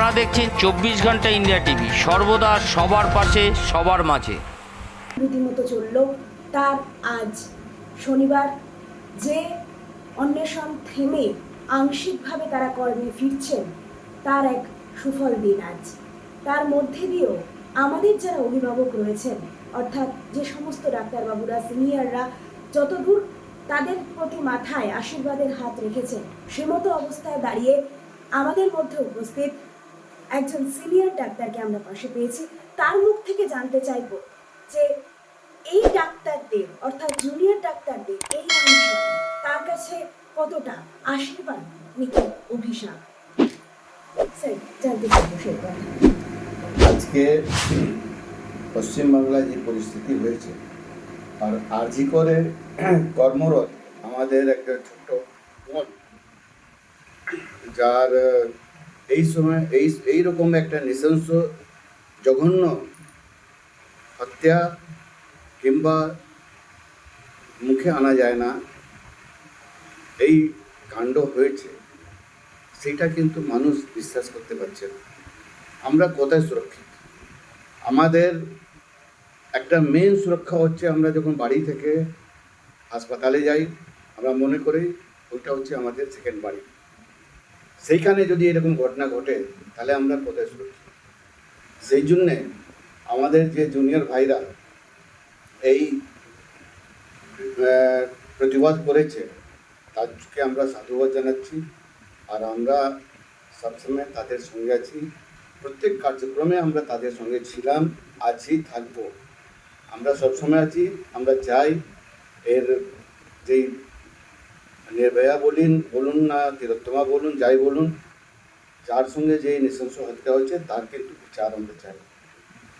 আপনারা দেখছেন চব্বিশ ঘণ্টা ইন্ডিয়া টিভি। সর্বদা সবার পাশে, সবার মাঝে। রীতিমতো চলল। তার আজ শনিবার, যে অন্বেষণ থেমে আংশিকভাবে তারা কর্মে ফিরছেন, তার এক সুফল দিন আজ। তার মধ্যে দিয়েও আমাদের যারা অভিভাবক রয়েছেন, অর্থাৎ যে সমস্ত ডাক্তারবাবুরা, সিনিয়ররা, যতদূর তাদের প্রতি মাথায় আশীর্বাদের হাত রেখেছেন, সে মতো অবস্থায় দাঁড়িয়ে আমাদের মধ্যে উপস্থিত একজন সিনিয়র ডাক্তারকে আমরা পাশে পেয়েছি। তার মুখ থেকে জানতে চাইব যে এই ডাক্তারদের, অর্থাৎ জুনিয়র ডাক্তারদের এই অনুষ্ঠান তার কাছে কতটা আশীর্বাদ নাকি অভিশাপ? আজকে পশ্চিমবাংলায় যে পরিস্থিতি হয়েছে, আর আরজি করে কর্মরত আমাদের একটা ছোট্ট বোন, যার এই সময় এই এইরকম একটা নৃশংস, জঘন্য হত্যা কিংবা মুখে আনা যায় না, এই কাণ্ড হয়েছে, সেটা কিন্তু মানুষ বিশ্বাস করতে পারছে না। আমরা কোথায় সুরক্ষিত? আমাদের একটা মেন সুরক্ষা হচ্ছে আমরা যখন বাড়ি থেকে হাসপাতালে যাই, আমরা মনে করি ওইটা হচ্ছে আমাদের সেকেন্ড বাড়ি। সেইখানে যদি এরকম ঘটনা ঘটে, তাহলে আমরা কোথায় সুরক্ষিত সেই জন্যে আমাদের যে জুনিয়র ভাইরা এই প্রতিবাদ করেছে তাদেরকে আমরা সাধুবাদ জানাচ্ছি, আর আমরা সবসময় তাদের সঙ্গে আছি। প্রত্যেক কার্যক্রমে আমরা তাদের সঙ্গে ছিলাম, আছি, থাকব। আমরা সবসময় আছি, আমরা চাই এর যেই নির্ভয়া বলুন বলুন না, তিলোত্তমা বলুন, যাই বলুন, যার সঙ্গে যে নৃশংস হত্যা হয়েছে, তার কিন্তু বিচার আমরা চাই।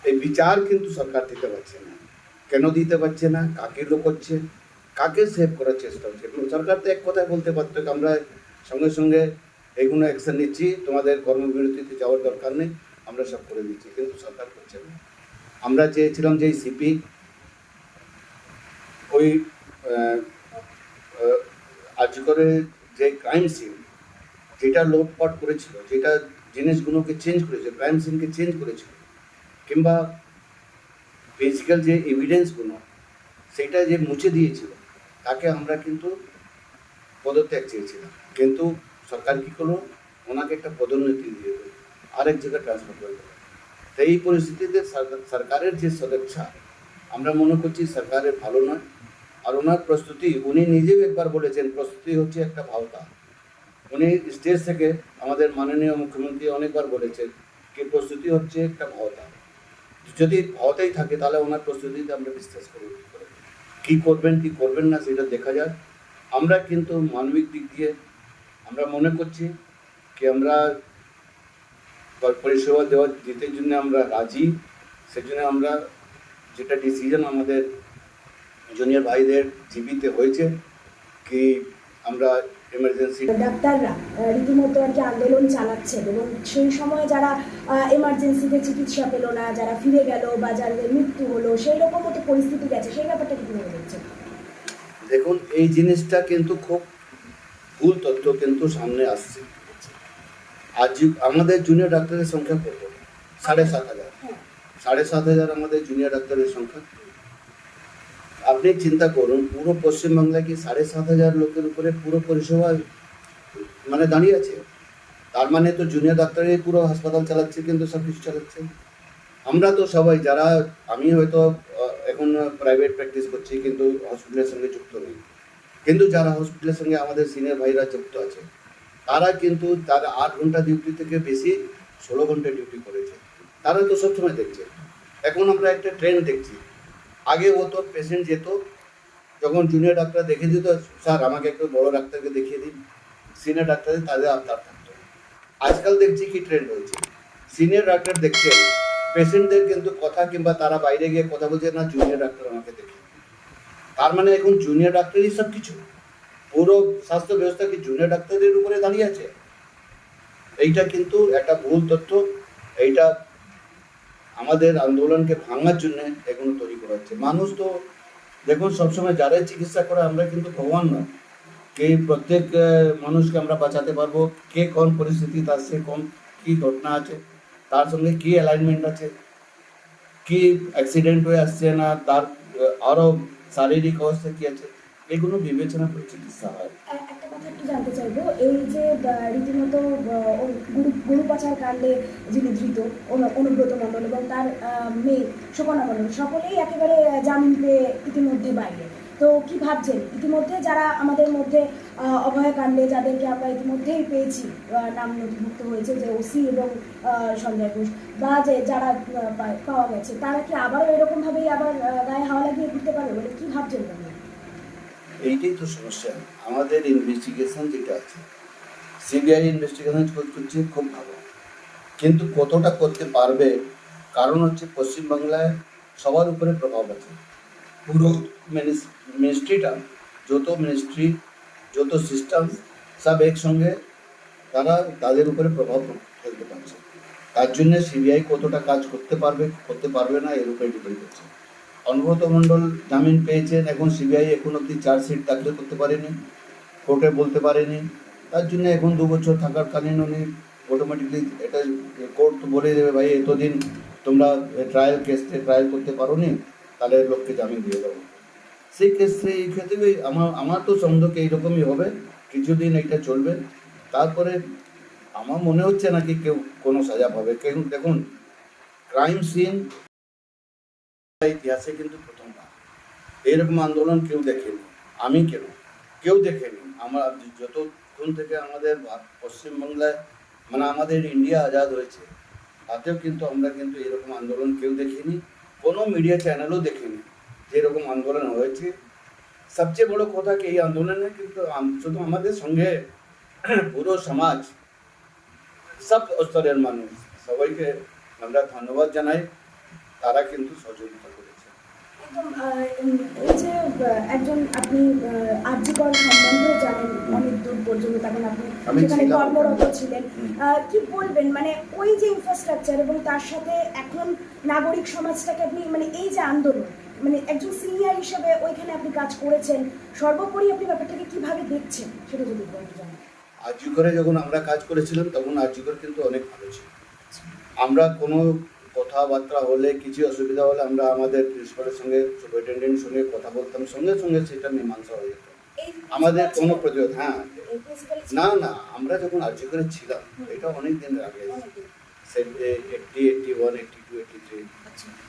এই বিচার কিন্তু সরকার দিতে পারছে না। কেন দিতে পারছে না? কাকে লোক হচ্ছে? কাকে সেভ করার চেষ্টা হচ্ছে? সরকার তো এক কথায় বলতে পারতো আমরা সঙ্গে সঙ্গে এগুলো অ্যাকশন নিচ্ছি, তোমাদের কর্মবিরতিতে যাওয়ার দরকার নেই, আমরা সব করে দিচ্ছি। কিন্তু সরকার করছে না। আমরা চেয়েছিলাম যে সিপি ওই আজ করে যে ক্রাইম সিন যেটা লোটপাট করেছিল, যেটা জিনিসগুলোকে চেঞ্জ করেছে ক্রাইম সিনকে চেঞ্জ করেছিল, কিংবা ফিজিক্যাল যে এভিডেন্সগুলো সেটা যে মুছে দিয়েছিল, তাকে আমরা কিন্তু পদত্যাগ চেয়েছিলাম। কিন্তু সরকার কী করল? ওনাকে একটা পদোন্নতি দিয়ে দেবে আরেক জায়গায় ট্রান্সফার করে দেবে তো এই পরিস্থিতিতে সরকারের যে সদিচ্ছা আমরা মনে করছি সরকারের ভালো নয়। আর ওনার প্রস্তুতি, উনি নিজেও একবার বলেছেন, প্রস্তুতি হচ্ছে একটা ভাওতা। উনি স্টেজ থেকে আমাদের মাননীয় মুখ্যমন্ত্রী অনেকবার বলেছেন কি প্রস্তুতি হচ্ছে একটা ভাওতা। যদি ভাওতাই থাকে, তাহলে ওনার প্রস্তুতিতে আমরা বিশ্বাস করি। কী করবেন, কি করবেন না, সেটা দেখা যাক। আমরা কিন্তু মানবিক দিক দিয়ে আমরা মনে করছি কি আমরা পরিষেবা দেওয়া, দিতে জন্য আমরা রাজি। সেজন্য আমরা যেটা ডিসিশন আমাদের জুনিয়র ভাইদের জীবিতে হয়েছে কি আমরা এমার্জেন্সি ডাক্তাররা রীতিমতো আর কি আন্দোলন চালাচ্ছেন এবং সেই সময় যারা এমার্জেন্সিতে চিকিৎসা পেল না যারা ফিরে গেল বা যাদের মৃত্যু হলো সেই রকম মতো পরিস্থিতি গেছে। সেই ব্যাপারটা কি কীভাবে দেখছেন দেখুন এই জিনিসটা কিন্তু খুব ভুল তথ্য কিন্তু সামনে আসছে। আজ আমাদের জুনিয়র ডাক্তারের সংখ্যা কত? সাড়ে সাত হাজার। হ্যাঁ। সাড়ে সাত হাজার আমাদের জুনিয়র ডাক্তারের সংখ্যা। আপনি চিন্তা করুন, পুরো পশ্চিমবাংলায় কি সাড়ে সাত হাজার লোকের উপরে পুরো পরিষেবা মানে দাঁড়িয়ে আছে? তার মানে তো জুনিয়র ডাক্তারই পুরো হাসপাতাল চালাচ্ছে, কিন্তু সব কিছু চালাচ্ছে। আমরা তো সবাই, যারা, আমি হয়তো এখন প্রাইভেট প্র্যাকটিস করছি, কিন্তু হসপিটালের সঙ্গে যুক্ত নেই। কিন্তু যারা হসপিটালের সঙ্গে আমাদের সিনিয়র ভাইরা যুক্ত আছে, তারা কিন্তু তার আট ঘণ্টা ডিউটি থেকে বেশি ষোলো ঘণ্টা ডিউটি করেছে। তারা তো সবসময় দেখছে। এখন আমরা একটা ট্রেন্ড দেখছি। আগে ও তো পেশেন্ট যেত, যখন জুনিয়র ডাক্তার দেখে দিত, স্যার, আমাকে একটু বড় ডাক্তারকে দেখিয়ে দিন। সিনিয়র ডাক্তারদের তাদের আবদার থাকতো। আজকাল দেখছি কি ট্রেন্ড হয়েছে। সিনিয়র ডাক্তার দেখছে পেশেন্টদের কিন্তু কথা কিংবা তারা বাইরে গিয়ে কথা বলছে, না জুনিয়র ডাক্তার আমাকে দেখে তার মানে এখন জুনিয়র ডাক্তারই সব কিছু। পুরো স্বাস্থ্য ব্যবস্থা কি জুনিয়র ডাক্তারদের উপরে দাঁড়িয়ে আছে? এইটা কিন্তু একটা ভুল তথ্য, এইটা আমাদের আন্দোলনকে ভাঙার জন্য এখনও তৈরি করা হচ্ছে। মানুষ তো দেখুন, সবসময় যারাই চিকিৎসা করে, আমরা কিন্তু ভগবান নয়। কে প্রত্যেক মানুষকে আমরা বাঁচাতে পারব, কে কোন পরিস্থিতি, তার সে কোন কি ঘটনা আছে, তার সঙ্গে কি অ্যালাইনমেন্ট আছে, কি অ্যাক্সিডেন্ট হয়ে আসছে না, তার আরও শারীরিক অবস্থা কি আছে। এগুলো বিবেচনা করে চিকিৎসা হয়। তার মেয়ে সকলেই একেবারে ইতিমধ্যে বাইরে। তো কি ভাবছেন? ইতিমধ্যে যারা আমাদের মধ্যে অভয়াকাণ্ডে যাদেরকে আমরা ইতিমধ্যেই পেয়েছি নাম নথিভুক্ত হয়েছে যে ওসি এবং সঞ্জয় ঘোষ, বা, যে, যারা পাওয়া গেছে, তারা কি আবারও এরকমভাবেই আবার গায়ে হাওয়া লাগিয়ে ঘুরতে পারবে বলে কি ভাবছেন এইটাই তো সমস্যা। আমাদের ইনভেস্টিগেশন যেটা আছে সিবিআই ইনভেস্টিগেশন করছে খুব ভালো। কিন্তু কতটা করতে পারবে, কারণ হচ্ছে পশ্চিমবাংলায় সবার উপরে প্রভাব আছে। পুরো মিনিস্ট্রিটা যত মিনিস্ট্রি যত সিস্টেম সব একসঙ্গে তারা তাদের উপরে প্রভাব ফেলতে পারছে। তার জন্য সিবিআই কতটা কাজ করতে পারবে করতে পারবে না, এর উপরে ডিপেন্ড করছে। অনুব্রত মণ্ডল জামিন পেয়েছেন এখন সিবিআই এখন অব্দি চার্জশিট দাখিল করতে পারেনি কোর্টে বলতে পারেনি। তার জন্য এখন দু বছর থাকার কালীন উনি অটোমেটিকলি এটা কোর্ট বলে দেবে, ভাই, এতদিন তোমরা ট্রায়াল কেসে ট্রায়াল করতে পারো নি তাহলে লোককে জামিন দিয়ে দেবো সেই ক্ষেত্রে এই ক্ষেত্রে আমার আমার তো সন্দেহ এইরকমই হবে? কিছুদিন এটা চলবে। তারপরে আমার মনে হচ্ছে নাকি কেউ কোনো সাজা পাবে। কেউ দেখুন ক্রাইম সিন ইতিহাসে কিন্তু প্রথমবার। এরকম আন্দোলন কেউ দেখেনি। আমি কেন? কেউ দেখেনি। আমরা যতক্ষণ থেকে আমাদের পশ্চিমবাংলায় মানে আমাদের ইন্ডিয়া আজাদ হয়েছে, তাতেও কিন্তু আমরা কিন্তু এরকম আন্দোলন কেউ দেখিনি। কোনো মিডিয়া চ্যানেলও দেখিনি যে এরকম আন্দোলন হয়েছে। সবচেয়ে বড় কথা কি, এই আন্দোলনে কিন্তু শুধু আমাদের সঙ্গে পুরো সমাজ, সব স্তরের মানুষ, সবাইকে আমরা ধন্যবাদ জানাই। তারা কিন্তু সহযোগিতা করেছে। যে একজন আপনি আর্যিকর সম্বন্ধেও জানেন অনেক দূর পর্যন্ত তখন আপনি সেখানে কর্মরত ছিলেন। কি বলবেন? মানে ওই যে ইনফ্রাস্ট্রাকচার এবং তার সাথে এখন নাগরিক সমাজটাকে আপনি মানে এই যে আন্দোলন মানে একজন সিনিয়র হিসেবে ওইখানে আপনি কাজ করেছেন সর্বোপরি আপনি ব্যাপারটাকে কীভাবে দেখছেন সেটা যদি আর্যিকরে যখন আমরা কাজ করেছিলাম তখন আর্যিকর কিন্তু অনেক ভালো ছিল। আমরা কোনো কথাবার্তা হলে কিছু অসুবিধা হলে আমরা আমাদের প্রিন্সিপালের সঙ্গে সুপারিনটেন্ডেন্টের সঙ্গে কথা বলতাম। সঙ্গে সঙ্গে সেটা মীমাংসা হয়ে যেত। আমাদের কোনো প্রতিরোধ হ্যাঁ? না না আমরা যখন আর্যিকরে ছিলাম এটা অনেক দিন আগে। Eighty eighty one eighty two eighty three.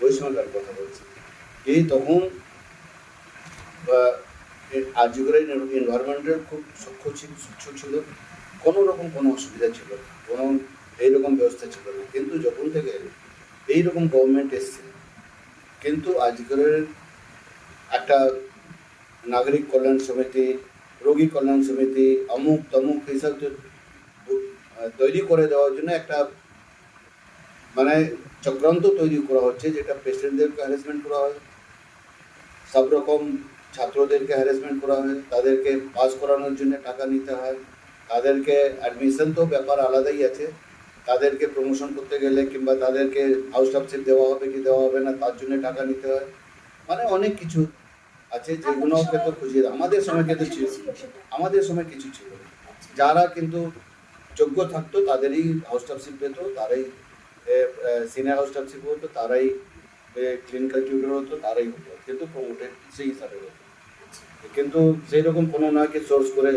ওই সময়কার কথা বলছি। এই তখন আর্যিকরের এনভায়রনমেন্টের খুব সূক্ষ্ম ছিল স্বচ্ছ ছিল। কোনো রকম কোনো অসুবিধা ছিল না। কোনো এইরকম ব্যবস্থা ছিল না। কিন্তু যখন থেকে এইরকম গভর্নমেন্ট এসছে। কিন্তু আর্যিকরের একটা নাগরিক কল্যাণ সমিতি, রোগী কল্যাণ সমিতি, অমুক তমুক এইসব তৈরি করে দেওয়ার জন্য একটা মানে চক্রান্ত তৈরি করা হচ্ছে, যেটা পেশেন্টদেরকে হ্যারাসমেন্ট করা হয়। সব রকম ছাত্রদেরকে হ্যারাসমেন্ট করা হয়, তাদেরকে পাস করানোর জন্য টাকা নিতে হয়, তাদেরকে অ্যাডমিশন তো ব্যাপার আলাদাই আছে। তাদেরকে প্রমোশন করতে গেলে কিংবা তাদেরকে হাউস টাপশিপ দেওয়া হবে কি দেওয়া হবে না তার জন্য টাকা নিতে হয়। মানে অনেক কিছু আছে যেগুলোকে তো খুঁজিয়ে আমাদের সময় কিন্তু ছিল আমাদের সময় কিছু ছিল। না যারা কিন্তু যোগ্য থাকতো তাদেরই হাউস টাপশিপ পেত তারাই সিনিয়র হাউস টাপশিপ হতো তারাই ক্লিনিক্যাল টিউটর হতো তারাই হতো। কিন্তু প্রমোটেড সেই হিসাবে হতো। কিন্তু সেই রকম কোনো নয় কি সোর্স করে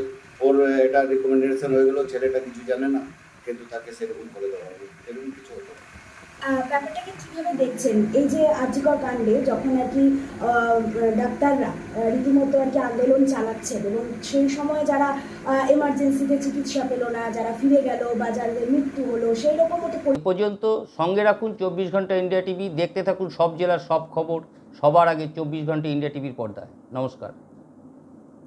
ওর এটা রিকমেন্ডেশন হয়ে গেলো ছেলেটা কিছু জানে না। কিন্তু তাকে সেরকম করে দেওয়া হবে এরকম কিছু হতো ব্যাপারটাকে কীভাবে দেখছেন? এই যে আর্যিকর কাণ্ডে যখন আর কি ডাক্তাররা রীতিমতো আর কি আন্দোলন চালাচ্ছেন এবং সেই সময় যারা এমার্জেন্সিতে চিকিৎসা পেল না যারা ফিরে গেল বা যাদের মৃত্যু হলো সেই রকম মতো পর্যন্ত সঙ্গে রাখুন চব্বিশ ঘণ্টা ইন্ডিয়া টিভি দেখতে থাকুন সব জেলার সব খবর সবার আগে চব্বিশ ঘণ্টা ইন্ডিয়া টিভির পর্দায়। নমস্কার।